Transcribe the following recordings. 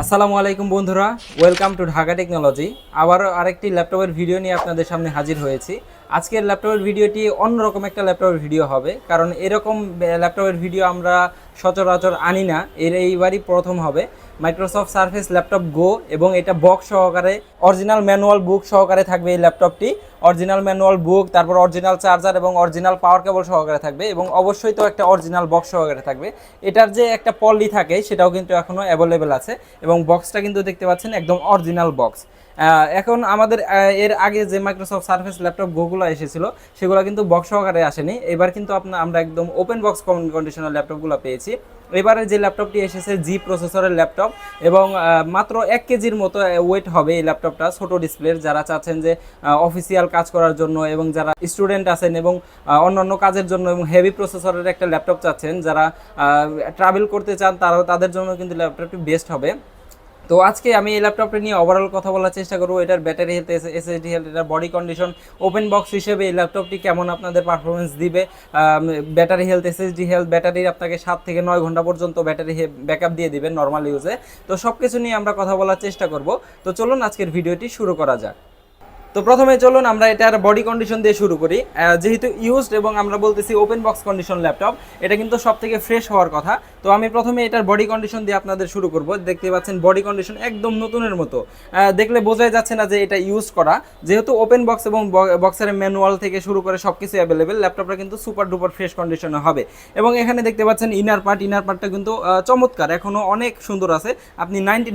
আসসালামু আলাইকুম বন্ধুরা ওয়েলকাম টু ঢাকা টেকনোলজি আবারও আরেকটি ল্যাপটপের ভিডিও নিয়ে আপনাদের সামনে হাজির হয়েছি। আজকের ল্যাপটপের ভিডিওটি অন্যরকম একটা ল্যাপটপের ভিডিও হবে, কারণ এরকম ল্যাপটপের ভিডিও আমরা সচরাচর আনি না, এর এইবারই প্রথম হবে। মাইক্রোসফট সার্ফেস ল্যাপটপ গো এবং এটা বক্স সহকারে অরিজিনাল ম্যানুয়াল বুক সহকারে থাকবে এই ল্যাপটপটি অরিজিনাল ম্যানুয়াল বুক তারপর অরিজিনাল চার্জার এবং অরিজিনাল পাওয়ার কেবল সহকারে থাকবে এবং অবশ্যই তো একটা অরিজিনাল বক্স সহকারে থাকবে। এটার যে একটা পল্লি থাকে সেটাও কিন্তু এখনও অ্যাভেলেবেল আছে এবং বক্সটা কিন্তু দেখতে পাচ্ছেন একদম অরিজিনাল বক্স এখন আমাদের এর আগে যে মাইক্রোসফট সার্ফেস ল্যাপটপ গোগুলো এসেছিল, সেগুলো কিন্তু বক্স সহকারে আসেনি। এবার কিন্তু আপনার আমরা একদম ওপেন বক্স কন্ডিশনাল ল্যাপটপগুলো পেয়েছি। এবারে যে ল্যাপটপটি এসেছে জি প্রসেসরের ল্যাপটপ এবং মাত্র এক কেজির মতো ওয়েট হবে এই ল্যাপটপটা ছোট ডিসপ্লের যারা চাচ্ছেন যে অফিসিয়াল কাজ করার জন্য এবং যারা স্টুডেন্ট আছেন এবং অন্যান্য কাজের জন্য এবং হেভি প্রসেসরের একটা ল্যাপটপ চাচ্ছেন, যারা ট্রাভেল করতে চান, তারাও তাদের জন্য কিন্তু ল্যাপটপটি বেস্ট হবে। তো আজকে আমি এই ল্যাপটপটা নিয়ে ওভারঅল কথা বলার চেষ্টা করব। এটার ব্যাটারি হেলথ এসএসডি হেলথ এটার বডি কন্ডিশন ওপেন বক্স হিসেবে এই ল্যাপটপটি কেমন আপনাদের পারফরমেন্স দিবে? ব্যাটারি হেলথ এসএসডি হেলথ ব্যাটারির আপনাকে সাত থেকে নয় ঘণ্টা পর্যন্ত ব্যাটারি ব্যাকআপ দিয়ে দিবেন নর্মাল ইউজে তো সব কিছু নিয়ে আমরা কথা বলার চেষ্টা করব। তো চলুন আজকের ভিডিওটি শুরু করা যাক। তো প্রথমে চলুন, আমরা এটার বডি কন্ডিশন দিয়ে শুরু করি। যেহেতু ইউজড এবং আমরা বলতেছি ওপেন বক্স কন্ডিশন ল্যাপটপ এটা কিন্তু সব থেকে ফ্রেশ হওয়ার কথা। তো আমি প্রথমে এটার বডি কন্ডিশন দিয়ে আপনাদের শুরু করব। দেখতে পাচ্ছেন বডি কন্ডিশন একদম নতুনের মতো। দেখলে বোঝাই যাচ্ছে না যে এটা ইউজ করা। যেহেতু ওপেন বক্স এবং বক্সের ম্যানুয়াল থেকে শুরু করে সব কিছু অ্যাভেলেবেল ল্যাপটপটা কিন্তু সুপার ডুপার ফ্রেশ কন্ডিশনে হবে। এবং এখানে দেখতে পাচ্ছেন ইনার পার্ট ইনার পার্টটা কিন্তু চমৎকার। এখনও অনেক সুন্দর আছে। আপনি নাইনটি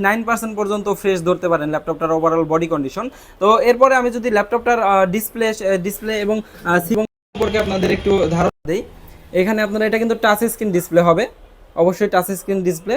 পর্যন্ত ফ্রেশ ধরতে পারেন ল্যাপটপটার ওভারঅল বডি কন্ডিশন তো এরপরে যদি ল্যাপটপটার ডিসপ্লে ডিসপ্লে এবং সম্পর্কে আপনাদের একটু ধারণা দিই। এখানে আপনারা, এটা কিন্তু টাচ স্ক্রিন ডিসপ্লে হবে। অবশ্যই টাচ স্ক্রিন ডিসপ্লে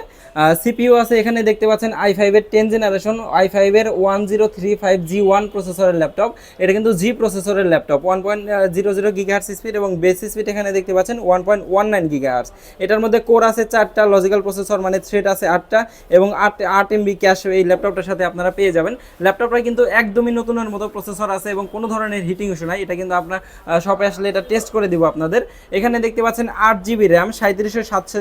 সিপিইউ আছে এখানে দেখতে পাচ্ছেন আই ফাইভের টেন জেনারেশন আই ফাইভের one zero three five G one প্রসেসরের ল্যাপটপ এটা কিন্তু জি প্রসেসরের laptop one point zero zero gigahertz speed এবং বেস স্পিড এখানে দেখতে পাচ্ছেন one point one nine gigahertz এটার মধ্যে কোর আছে চারটা লজিক্যাল প্রসেসর মানে থ্রেড আছে আটটা এবং আট আট এমবি ক্যাশ এই ল্যাপটপটার সাথে আপনারা পেয়ে যাবেন। ল্যাপটপটা কিন্তু একদমই নতুনের মতো প্রসেসর আছে এবং কোনো ধরনের হিটিং ইস্যু নাই। এটা কিন্তু আপনার শপে আসলে এটা টেস্ট করে দিব আপনাদের। এখানে দেখতে পাচ্ছেন আট জিবি র্যাম সাঁত্রিশশো সাতশো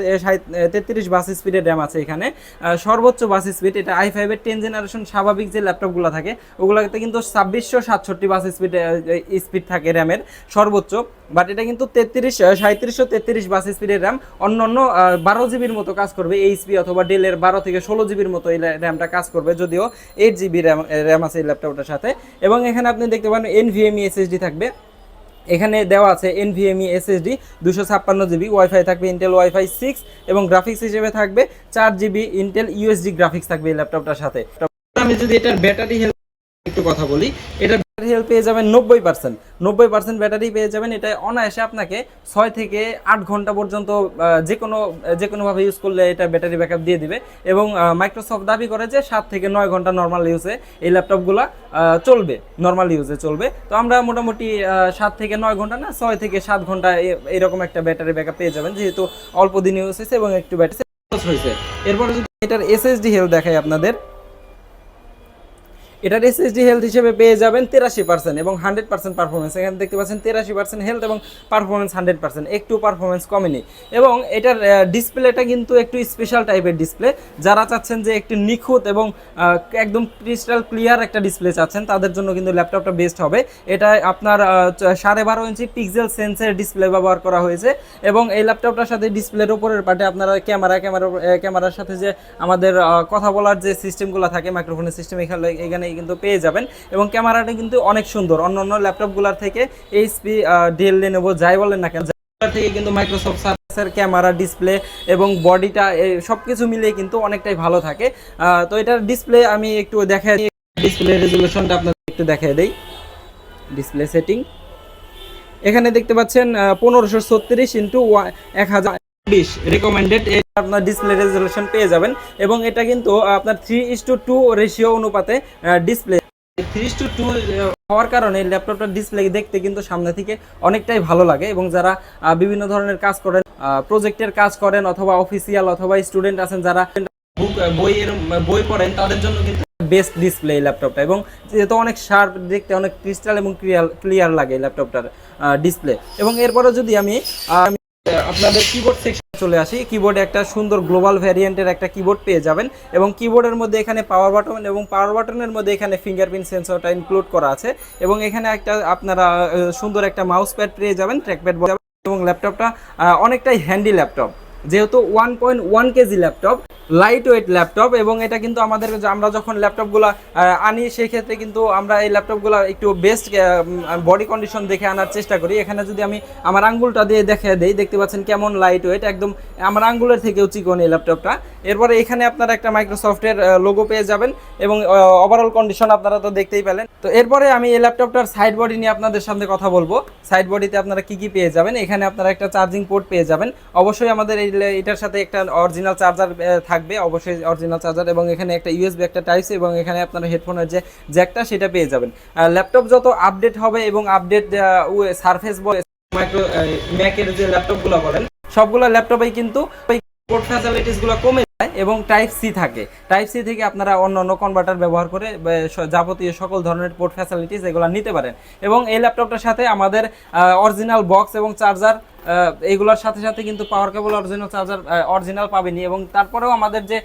তেত্রিশ বাস স্পিডের র্যাম আছে এখানে। সর্বোচ্চ বাস স্পিড, এটা আই ফাইভের টেন জেনারেশন স্বাভাবিক যে ল্যাপটপগুলো থাকে, ওগুলোতে কিন্তু ছাব্বিশশো সাতষট্টি বাস স্পিড স্পিড থাকে র্যামের সর্বোচ্চ। বাট এটা কিন্তু তেত্রিশ সাঁত্রিশশো তেত্রিশ বাস স্পিডের র্যাম। অন্য অন্য বারো জিবির মতো কাজ করবে এইচপি অথবা ডেলের বারো থেকে ষোলো জিবির মতো এই র্যামটা কাজ করবে, যদিও এইট জিবি র্যাম র্যাম আছে এই ল্যাপটপটার সাথে। এবং এখানে আপনি দেখতে পারেন এনভিএমই এসএসডি থাকবে। এখানে দেওয়া আছে এনভিএমই এসএসডি দুশো ছাপ্পান্ন জিবি ওয়াইফাই থাকবে ইন্টেল ওয়াইফাই সিক্স এবং গ্রাফিক্স হিসেবে থাকবে চার জিবি ইন্টেল ইউএসডি গ্রাফিক্স থাকবে এই ল্যাপটপটার সাথে। আমি যদি এটার ব্যাটারি হেলথ একটু কথা বলি এটা হেলথ পেয়ে যাবেন নব্বই পার্সেন্ট নব্বই পার্সেন্ট ব্যাটারি পেয়ে যাবেন। এটা অনায়াসে আপনাকে ছয় থেকে আট ঘণ্টা পর্যন্ত যে কোনো, যে কোনোভাবে ইউজ করলে এটা ব্যাটারি ব্যাকআপ দিয়ে দিবে। এবং মাইক্রোসফট দাবি করে যে সাত থেকে নয় ঘণ্টা নর্মাল ইউজে এই ল্যাপটপগুলো চলবে নর্মাল ইউজে চলবে। তো আমরা মোটামুটি সাত থেকে নয় ঘণ্টা না, ছয় থেকে সাত ঘণ্টা এরকম একটা ব্যাটারি ব্যাকআপ পেয়ে যাবেন। যেহেতু অল্প দিন ইউজ হয়েছে এবং একটু ব্যাটারি হয়েছে এরপরে যদি এটার এসএসডি হেলথ দেখাই আপনাদের এটার এসএসডি হেলথ হিসেবে পেয়ে যাবেন তেরাশি পার্সেন্ট এবং হান্ড্রেড পার্সেন্ট পারফরমেন্স এখানে দেখতে পাচ্ছেন তেরাশি পার্সেন্ট হেলথ এবং পারফরমেন্স হান্ড্রেড পার্সেন্ট একটু পারফরমেন্স কমেনি এবং এটার ডিসপ্লেটা কিন্তু একটু স্পেশাল টাইপের ডিসপ্লে যারা চাচ্ছেন যে একটু নিখুঁত এবং একদম ক্রিস্টাল ক্লিয়ার একটা ডিসপ্লে চাচ্ছেন, তাদের জন্য কিন্তু ল্যাপটপটা বেস্ট হবে। এটা আপনার সাড়ে বারো ইঞ্চি পিক্সেল সেন্সের ডিসপ্লে ব্যবহার করা হয়েছে এবং এই ল্যাপটপটার সাথে ডিসপ্লের উপরের পার্টে আপনারা ক্যামেরা ক্যামেরা ক্যামেরার সাথে যে আমাদের কথা বলার যে সিস্টেমগুলো থাকে মাইক্রোফোনের সিস্টেম এখানে এখানে কিন্তু পেয়ে যাবেন এবং ক্যামেরাটা কিন্তু অনেক সুন্দর। অন্য অন্য ল্যাপটপগুলোর থেকে এইচপি ডেল লেনোভো যাই বলেন না কেন থেকে কিন্তু মাইক্রোসফট সার্ফেসের ক্যামেরা ডিসপ্লে এবং বডিটা সব কিছু মিলিয়ে কিন্তু অনেকটাই ভালো থাকে। তো এটার ডিসপ্লে আমি একটু দেখাই ডিসপ্লে রেজুলেশনটা আপনাদের একটু দেখাই দেই। ডিসপ্লে সেটিং এখানে দেখতে পাচ্ছেন পনেরোশো ছত্রিশ ইন্টু এক হাজার রেকমেন্ডেড আপনার ডিসপ্লে রেজলিউশন পেয়ে যাবেন এবং এটা কিন্তু আপনার three is to two ratio অনুপাতে ডিসপ্লে থ্রি টু টু হওয়ার কারণে ল্যাপটপটার ডিসপ্লে দেখতে কিন্তু সামনে থেকে অনেকটাই ভালো লাগে এবং যারা বিভিন্ন ধরনের কাজ করেন প্রজেক্টের কাজ করেন অথবা অফিসিয়াল অথবা স্টুডেন্ট আছেন যারা বইয়ের বই পড়েন, তাদের জন্য কিন্তু বেস্ট ডিসপ্লে এই ল্যাপটপটা এবং যেহেতু অনেক শার্প দেখতে অনেক ক্রিস্টাল এবং ক্লিয়ার ক্লিয়ার লাগে ল্যাপটপটার ডিসপ্লে এবং এরপরে যদি আমি আপনাদের কিবোর্ড সেকশন চলে আসি। কিবোর্ডে একটা সুন্দর গ্লোবাল ভ্যারিয়েন্টের একটা কিবোর্ড পেয়ে যাবেন এবং কিবোর্ডের মধ্যে এখানে পাওয়ার বাটন এবং পাওয়ার বাটনের মধ্যে এখানে ফিঙ্গারপ্রিন্ট সেন্সরটা ইনক্লুড করা আছে এবং এখানে একটা আপনারা সুন্দর একটা মাউস প্যাড পেয়ে যাবেন ট্র্যাকপ্যাড এবং ল্যাপটপটা অনেকটাই হ্যান্ডি ল্যাপটপ যেহেতু one point one KG laptop light weight laptop এবং এটা কিন্তু আমাদের আমরা যখন ল্যাপটপগুলো আনি সেই ক্ষেত্রে কিন্তু আমরা এই ল্যাপটপগুলো একটু বেস্ট বডি কন্ডিশন দেখে আনার চেষ্টা করি। এখানে যদি আমি আমার আঙ্গুলটা দিয়ে দেখে দেই, দেখতে পাচ্ছেন কেমন লাইট ওয়েট একদম আমার আঙ্গুলের থেকেও চিকন এই ল্যাপটপটা এরপরে এখানে আপনারা একটা মাইক্রোসফটের লোগো পেয়ে যাবেন এবং ওভারঅল কন্ডিশন আপনারা তো দেখতেই পেলেন। তো এরপরে আমি এই ল্যাপটপটার সাইড বডি নিয়ে আপনাদের সামনে কথা বলব। সাইড বডিতে আপনারা কি কি পেয়ে যাবেন? এখানে আপনারা একটা চার্জিং পোর্ট পেয়ে যাবেন। অবশ্যই আমাদের এই এটার সাথে একটা অরিজিনাল চার্জার থাকবে। অবশ্যই অরিজিনাল চার্জার এবং এখানে একটা ইউএসবি একটা টাইপ সি এবং এখানে আপনার হেডফোনের যে জ্যাকটা সেটা পেয়ে যাবেন। ল্যাপটপ যত আপডেট হবে এবং আপডেট সারফেস মাইক্রো ম্যাকের যে ল্যাপটপগুলো বলেন, সবগুলো ল্যাপটপেই কিন্তু কমে যায় এবং টাইপ সি থাকে। টাইপ সি থেকে আপনারা অন্য অন্য কনভার্টার ব্যবহার করে যাবতীয় সকল ধরনের পোর্ট ফ্যাসিলিটিস এগুলো নিতে পারেন। এবং এই ল্যাপটপটার সাথে আমাদের অরিজিনাল বক্স এবং চার্জার এগুলোর সাথে সাথে কিন্তু power cable original charger original পাবেনি এবং তারপরেও আমাদের যে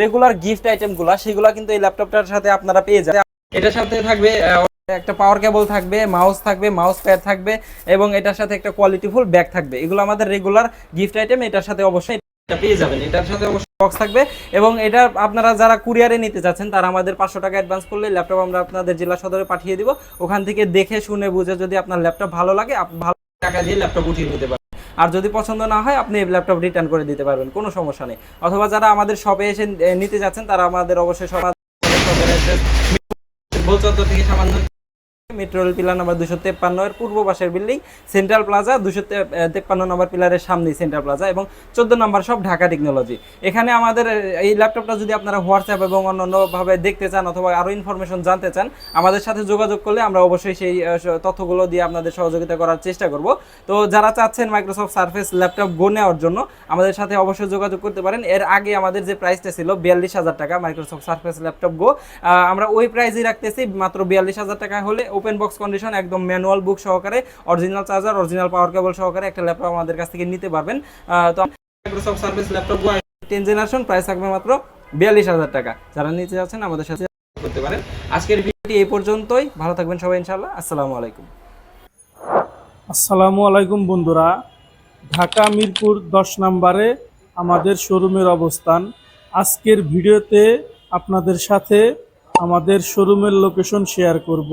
রেগুলার গিফট আইটেমগুলো সেগুলো কিন্তু এই ল্যাপটপটার সাথে আপনারা পেয়ে যাবেন। এটার সাথে থাকবে একটা পাওয়ার কেবল থাকবে মাউস থাকবে মাউস প্যাড থাকবে এবং এটার সাথে একটা কোয়ালিটিফুল ব্যাগ থাকবে। এগুলো আমাদের রেগুলার গিফট আইটেম এটার সাথে অবশ্যই এবং এটা আপনারা যারা কুরিয়ারে নিতে চাচ্ছেন তারা আমাদের পাঁচশো টাকা অ্যাডভান্স করলে ল্যাপটপ আমরা আপনাদের জেলা সদরে পাঠিয়ে দিব। ওখান থেকে দেখে, শুনে, বুঝে যদি আপনার ল্যাপটপ ভালো লাগে ভালো টাকা দিয়ে ল্যাপটপ উঠিয়ে নিতে পারেন। আর যদি পছন্দ না হয়, আপনি ল্যাপটপ রিটার্ন করে দিতে পারবেন, কোনো সমস্যা নেই। অথবা যারা আমাদের শপে এসে নিতে যাচ্ছেন, তারা আমাদের অবশ্যই সব বলচত্বর থেকে সামান্য মেট্রো পিলার নাম্বার দুশো তেপ্পান্ন এর পূর্ব পাশের বিল্ডিং সেন্ট্রাল প্লাজা দুশো তেপ্পান্ন নম্বর পিলারের সামনেই সেন্ট্রাল প্লাজা এবং চোদ্দ নম্বর সব ঢাকা টেকনোলজি এখানে আমাদের এই ল্যাপটপটা যদি আপনারা হোয়াটসঅ্যাপ এবং অন্যান্যভাবে দেখতে চান অথবা আরও ইনফরমেশন জানতে চান, আমাদের সাথে যোগাযোগ করলে আমরা অবশ্যই সেই তথ্যগুলো দিয়ে আপনাদের সহযোগিতা করার চেষ্টা করব। তো যারা চাচ্ছেন মাইক্রোসফট সার্ফেস ল্যাপটপ গো নেওয়ার জন্য, আমাদের সাথে অবশ্যই যোগাযোগ করতে পারেন। এর আগে আমাদের যে প্রাইসটা ছিল বিয়াল্লিশ হাজার টাকা মাইক্রোসফট সার্ফেস ল্যাপটপ গো। আমরা ওই প্রাইসই রাখতেছি, মাত্র বিয়াল্লিশ হাজার টাকা হলে ওপেন বক্স কন্ডিশন একদম ম্যানুয়াল বুক সহকারে original charger original power cable সহকারে একটা ল্যাপটপ আমাদের কাছ থেকে নিতে পারবেন। তো Microsoft service laptop ten generation price থাকবে মাত্র বিয়াল্লিশ হাজার টাকা। যারা নিতে যাচ্ছেন, আমাদের সাথে করতে পারেন। আজকের ভিডিওটি এই পর্যন্তই। ভালো থাকবেন সবাই ইনশাল্লাহ আসসালামু আলাইকুম। আসসালামু আলাইকুম বন্ধুরা। ঢাকা মিরপুর দশ নম্বরে আমাদের শোরুমের অবস্থান। আজকের ভিডিওতে আপনাদের সাথে আমাদের শোরুমের লোকেশন শেয়ার করব।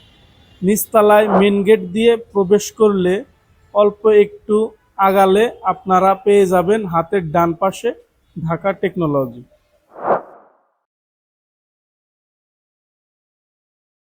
নিচতলায় মেন গেট দিয়ে প্রবেশ করলে অল্প একটু আগালে আপনারা পেয়ে যাবেন হাতের ডান পাশে ঢাকা টেকনোলজি।